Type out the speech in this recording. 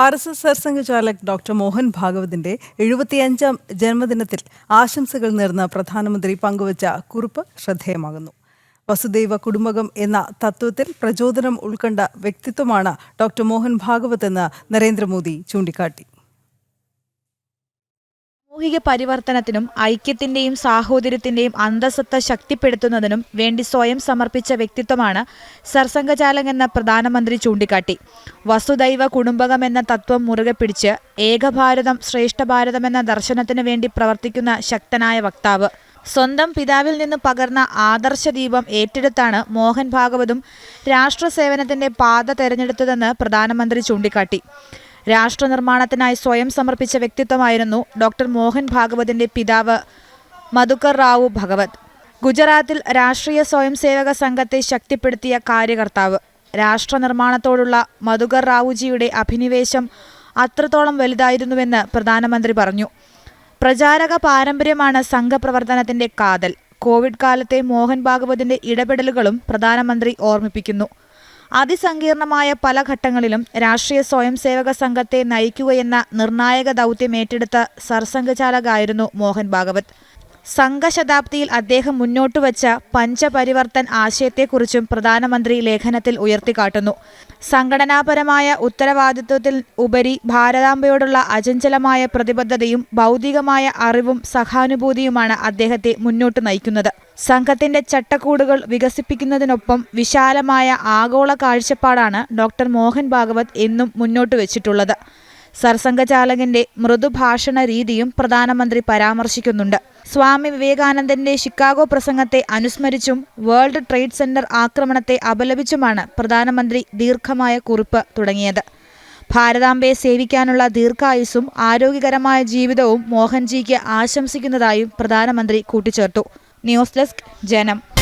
R S S Sarsanghchalak doctor Mohan ഭാഗവതിന്റെ എഴുപത്തിയഞ്ചാം ജന്മദിനത്തിൽ ആശംസകൾ നേർന്ന പ്രധാനമന്ത്രി പങ്കുവച്ച കുറിപ്പ് ശ്രദ്ധേയമാകുന്നു. വസുദൈവ കുടുംബകം എന്ന തത്വത്തിൽ പ്രചോദനം ഉൾക്കൊണ്ട വ്യക്തിത്വമാണ് ഡോക്ടർ മോഹൻ ഭാഗവത് എന്ന് നരേന്ദ്രമോദി ചൂണ്ടിക്കാട്ടി. സാമൂഹിക പരിവർത്തനത്തിനും ഐക്യത്തിന്റെയും സാഹോദര്യത്തിന്റെയും അന്തസ്സത്ത ശക്തിപ്പെടുത്തുന്നതിനും വേണ്ടി സ്വയം സമർപ്പിച്ച വ്യക്തിത്വമാണ് സർസംഘചാലക് എന്ന പ്രധാനമന്ത്രി ചൂണ്ടിക്കാട്ടി. വസുദൈവ കുടുംബകം എന്ന തത്വം മുറുകെ പിടിച്ച് ഏകഭാരതം ശ്രേഷ്ഠഭാരതം എന്ന ദർശനത്തിനു വേണ്ടി പ്രവർത്തിക്കുന്ന ശക്തനായ വക്താവ്. സ്വന്തം പിതാവിൽ നിന്ന് പകർന്ന ആദർശ ദീപം ഏറ്റെടുത്താണ് മോഹൻ ഭാഗവതും രാഷ്ട്ര രാഷ്ട്രസേവനത്തിന്റെ പാത തെരഞ്ഞെടുത്തതെന്ന് പ്രധാനമന്ത്രി ചൂണ്ടിക്കാട്ടി. രാഷ്ട്രനിർമ്മാണത്തിനായി സ്വയം സമർപ്പിച്ച വ്യക്തിത്വമായിരുന്നു ഡോക്ടർ മോഹൻ ഭാഗവതിന്റെ പിതാവ് മധുക്കർ റാവു ഭഗവത്. ഗുജറാത്തിൽ രാഷ്ട്രീയ സ്വയംസേവക സംഘത്തെ ശക്തിപ്പെടുത്തിയ കാര്യകർത്താവ്. രാഷ്ട്രനിർമ്മാണത്തോടുള്ള മധുകർ റാവുജിയുടെ അഭിനിവേശം അത്രത്തോളം വലുതായിരുന്നുവെന്ന് പ്രധാനമന്ത്രി പറഞ്ഞു. പ്രചാരക പാരമ്പര്യമാണ് സംഘപ്രവർത്തനത്തിന്റെ കാതൽ. കോവിഡ് കാലത്തെ മോഹൻ ഭാഗവതിന്റെ ഇടപെടലുകളും പ്രധാനമന്ത്രി ഓർമ്മിപ്പിക്കുന്നു. അതിസങ്കീർണമായ പല ഘട്ടങ്ങളിലും രാഷ്ട്രീയ സ്വയംസേവക സംഘത്തെ നയിക്കുകയെന്ന നിർണായക ദൗത്യം ഏറ്റെടുത്ത സർസംഘചാലകായിരുന്നു മോഹൻ ഭാഗവത്. സംഘശതാബ്ദിയിൽ അദ്ദേഹം മുന്നോട്ട് വച്ച പഞ്ചപരിവർത്തൻ ആശയത്തെക്കുറിച്ചും പ്രധാനമന്ത്രി ലേഖനത്തിൽ ഉയർത്തിക്കാട്ടുന്നു. സംഘടനാപരമായ ഉത്തരവാദിത്വത്തിൽ ഉപരി ഭാരതാംബയോടുള്ള അചഞ്ചലമായ പ്രതിബദ്ധതയും ഭൗതികമായ അറിവും സഹാനുഭൂതിയുമാണ് അദ്ദേഹത്തെ മുന്നോട്ട് നയിക്കുന്നത്. സംഘത്തിന്റെ ചട്ടക്കൂടുകൾ വികസിപ്പിക്കുന്നതിനൊപ്പം വിശാലമായ ആഗോള കാഴ്ചപ്പാടാണ് ഡോക്ടർ മോഹൻ ഭാഗവത് എന്നും മുന്നോട്ട് വെച്ചിട്ടുള്ളത്. സർസംഘചാലകന്റെ മൃദുഭാഷണ രീതിയും പ്രധാനമന്ത്രി പരാമർശിക്കുന്നുണ്ട്. സ്വാമി വിവേകാനന്ദന്റെ ഷിക്കാഗോ പ്രസംഗത്തെ അനുസ്മരിച്ചും വേൾഡ് ട്രേഡ് സെന്റർ ആക്രമണത്തെ അപലപിച്ചുമാണ് പ്രധാനമന്ത്രി ദീർഘമായ കുറിപ്പ് തുടങ്ങിയത്. ഭാരതാംബയെ സേവിക്കാനുള്ള ദീർഘായുസും ആരോഗ്യകരമായ ജീവിതവും മോഹൻജിക്ക് ആശംസിക്കുന്നതായും പ്രധാനമന്ത്രി കൂട്ടിച്ചേർത്തു. ന്യൂസ് ഡെസ്ക് ജനം.